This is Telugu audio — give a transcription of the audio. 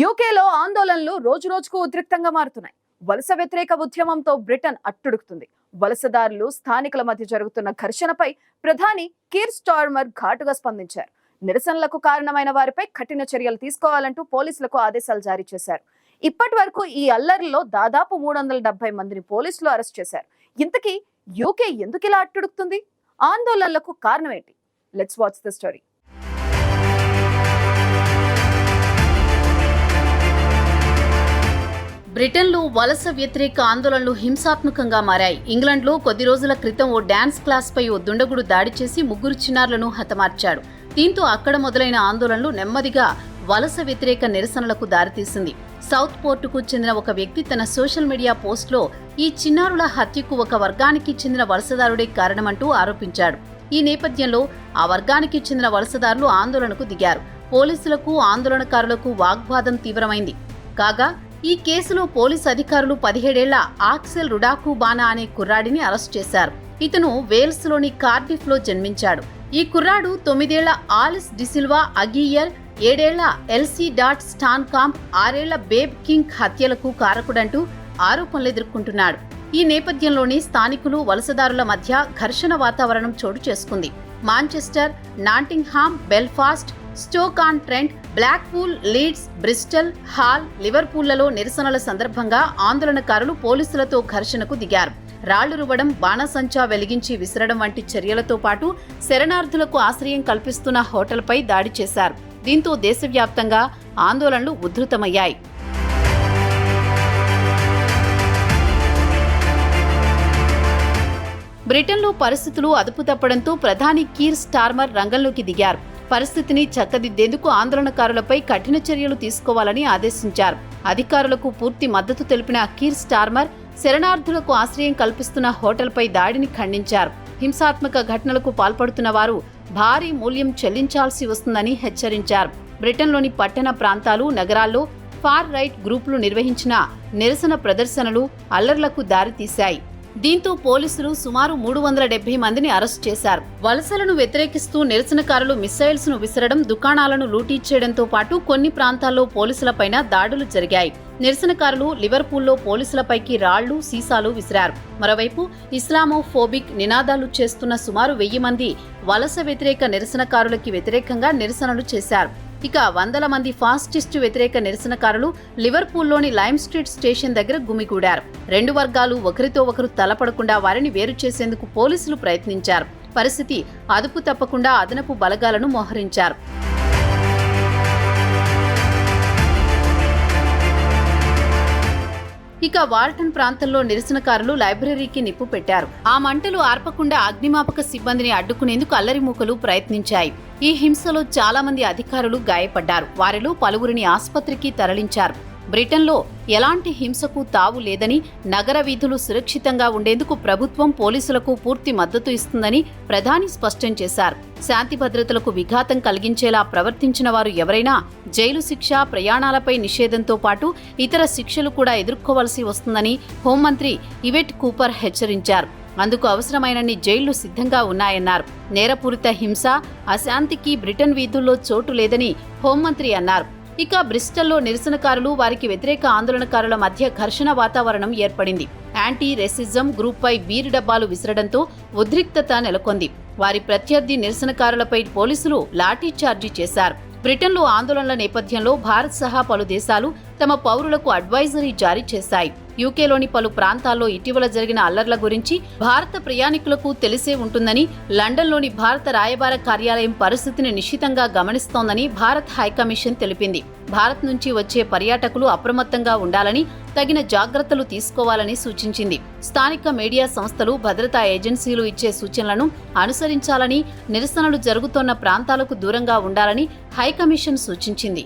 యూకేలో ఆందోళనలు రోజురోజుకు ఉద్రిక్తంగా మారుతున్నాయి. వలస వ్యతిరేక ఉద్యమంతో బ్రిటన్ అట్టుడుకుతుంది. వలసదారులు స్థానికుల మధ్య జరుగుతున్న ఘర్షణపై ప్రధాని కీర్ స్టార్మర్ ఘాటుగా స్పందించారు. నిరసనలకు కారణమైన వారిపై కఠిన చర్యలు తీసుకోవాలంటూ పోలీసులకు ఆదేశాలు జారీ చేశారు. ఇప్పటి వరకు ఈ అల్లర్లో దాదాపు మూడు వందల డెబ్బై మందిని పోలీసులు అరెస్ట్ చేశారు. ఇంతకీ యూకే ఎందుకు ఇలా అట్టుడుకుతుంది? ఆందోళనలకు కారణం ఏంటి లెట్స్ వాచ్ ద స్టోరీ బ్రిటన్లో వలస వ్యతిరేక ఆందోళనలు హింసాత్మకంగా మారాయి. ఇంగ్లండ్లో కొద్ది రోజుల క్రితం ఓ డ్యాన్స్ క్లాస్పై ఓ దుండగుడు దాడి చేసి ముగ్గురు చిన్నారులను హతమార్చాడు. దీంతో అక్కడ మొదలైన ఆందోళనలు నెమ్మదిగా వలస వ్యతిరేక నిరసనలకు దారితీసింది. సౌత్ పోర్టుకు చెందిన ఒక వ్యక్తి తన సోషల్ మీడియా పోస్ట్లో ఈ చిన్నారుల హత్యకు ఒక వర్గానికి చెందిన వలసదారుడే కారణమంటూ ఆరోపించాడు. ఈ నేపథ్యంలో ఆ వర్గానికి చెందిన వలసదారులు ఆందోళనకు దిగారు. పోలీసులకు ఆందోళనకారులకు వాగ్వాదం తీవ్రమైంది. కాగా ఈ కేసులో పోలీసు అధికారులు పదిహేడేళ్ళ ఆక్సెల్ రుడాకు బానా అనే కుర్రాడిని అరెస్ట్ చేశారు. ఇతను వేల్స్లోని కార్డిఫ్లో జన్మించాడు. ఈ కుర్రాడు తొమ్మిదేళ్ళ ఆలిస్ డిసిల్వా అగియర్ ఏడేళ్ళ ఎల్సీ డాట్ స్టాన్ కాంప్ ఆరేళ్ళ బేబ్ కింగ్ హత్యలకు కారకుడంటూ ఆరోపణలు ఎదుర్కొంటున్నాడు. ఈ నేపథ్యంలోనే స్థానికులు వలసదారుల మధ్య ఘర్షణ వాతావరణం చోటు చేసుకుంది. Manchester Nottingham Belfast Stoke on Trent Blackpool Leeds Bristol Hull లివర్పూల్లలో నిరసనల సందర్భంగా ఆందోళనకారులు పోలీసులతో ఘర్షణకు దిగారు. రాళ్ళు రువ్వడం బాణసంచా వెలిగించి విసరడం వంటి చర్యలతో పాటు శరణార్థులకు ఆశ్రయం కల్పిస్తున్న హోటల్పై దాడి చేశారు. దీంతో దేశవ్యాప్తంగా ఆందోళనలు ఉధృతమయ్యాయి. బ్రిటన్లో పరిస్థితులు అదుపు తప్పడంతో ప్రధాని కీర్ స్టార్మర్ రంగంలోకి దిగారు. పరిస్థితిని చక్కదిద్దేందుకు ఆందోళనకారులపై కఠిన చర్యలు తీసుకోవాలని ఆదేశించారు. అధికారులకు పూర్తి మద్దతు తెలిపిన కీర్ స్టార్మర్ శరణార్థులకు ఆశ్రయం కల్పిస్తున్న హోటల్పై దాడిని ఖండించారు. హింసాత్మక ఘటనలకు పాల్పడుతున్న వారు భారీ మూల్యం చెల్లించాల్సి వస్తుందని హెచ్చరించారు. బ్రిటన్లోని పట్టణ ప్రాంతాలు నగరాల్లో ఫార్ రైట్ గ్రూపులు నిర్వహించిన నిరసన ప్రదర్శనలు అల్లర్లకు దారితీశాయి. దీంతో పోలీసులు సుమారు మూడు వందల డెబ్బై మందిని అరెస్ట్ చేశారు. వలసలను వ్యతిరేకిస్తూ నిరసనకారులు మిసైల్స్ను విసరడం దుకాణాలను లూటీ చేయడంతో పాటు కొన్ని ప్రాంతాల్లో పోలీసులపైన దాడులు జరిగాయి. నిరసనకారులు లివర్పూల్లో పోలీసులపైకి రాళ్ళు సీసాలు విసిరారు. మరోవైపు ఇస్లామోఫోబిక్ నినాదాలు చేస్తున్న సుమారు వెయ్యి మంది వలస వ్యతిరేక నిరసనకారులకి వ్యతిరేకంగా నిరసనలు చేశారు. ఇక వందల మంది ఫాస్టిస్టు వ్యతిరేక నిరసనకారులు లివర్పూల్లోని లైమ్ స్ట్రీట్ స్టేషన్ దగ్గర గుమిగూడారు. రెండు వర్గాలు ఒకరితో ఒకరు తలపడకుండా వారిని వేరు చేసేందుకు పోలీసులు ప్రయత్నించారు. పరిస్థితి అదుపు తప్పకుండా అదనపు బలగాలను మోహరించారు. ఇక వాల్టన్ ప్రాంతంలో నిరసనకారులు లైబ్రరీకి నిప్పు పెట్టారు. ఆ మంటలు ఆర్పకుండా అగ్నిమాపక సిబ్బందిని అడ్డుకునేందుకు అల్లరిమూకలు ప్రయత్నించాయి. ఈ హింసలో చాలా మంది అధికారులు గాయపడ్డారు. వారిలో పలువురిని ఆసుపత్రికి తరలించారు. బ్రిటన్లో ఎలాంటి హింసకు తావు లేదని నగర వీధులు సురక్షితంగా ఉండేందుకు ప్రభుత్వం పోలీసులకు పూర్తి మద్దతు ఇస్తుందని ప్రధాని స్పష్టం చేశారు. శాంతి భద్రతలకు విఘాతం కలిగించేలా ప్రవర్తించిన వారు ఎవరైనా జైలు శిక్ష ప్రయాణాలపై నిషేధంతో పాటు ఇతర శిక్షలు కూడా ఎదుర్కోవాల్సి వస్తుందని హోంమంత్రి ఇవెట్ కూపర్ హెచ్చరించారు. అందుకు అవసరమైనన్ని జైళ్ళు సిద్ధంగా ఉన్నాయన్నారు. నేరపూరిత హింస అశాంతికి బ్రిటన్ వీధుల్లో చోటు లేదని హోంమంత్రి అన్నారు. ఇక బ్రిస్టల్లో నిరసనకారులు వారికి వ్యతిరేక ఆందోళనకారుల మధ్య ఘర్షణ వాతావరణం ఏర్పడింది. యాంటీ రెసిజం గ్రూప్పై బీరు డబ్బాలు విసరడంతో ఉద్రిక్తత నెలకొంది. వారి ప్రత్యర్థి నిరసనకారులపై పోలీసులు లాఠీ చార్జీ చేశారు. బ్రిటన్లో ఆందోళనల నేపథ్యంలో భారత్ సహా పలు దేశాలు తమ పౌరులకు అడ్వైజరీ జారీ చేశాయి. యూకేలోని పలు ప్రాంతాల్లో ఇటీవల జరిగిన అల్లర్ల గురించి భారత ప్రయాణికులకు తెలిసే ఉంటుందని లండన్లోని భారత రాయబార కార్యాలయం పరిస్థితిని నిశితంగా గమనిస్తోందని భారత్ హైకమిషన్ తెలిపింది. భారత్ నుంచి వచ్చే పర్యాటకులు అప్రమత్తంగా ఉండాలని తగిన జాగ్రత్తలు తీసుకోవాలని సూచించింది. స్థానిక మీడియా సంస్థలు భద్రతా ఏజెన్సీలు ఇచ్చే సూచనలను అనుసరించాలని నిరసనలు జరుగుతోన్న ప్రాంతాలకు దూరంగా ఉండాలని హైకమిషన్ సూచించింది.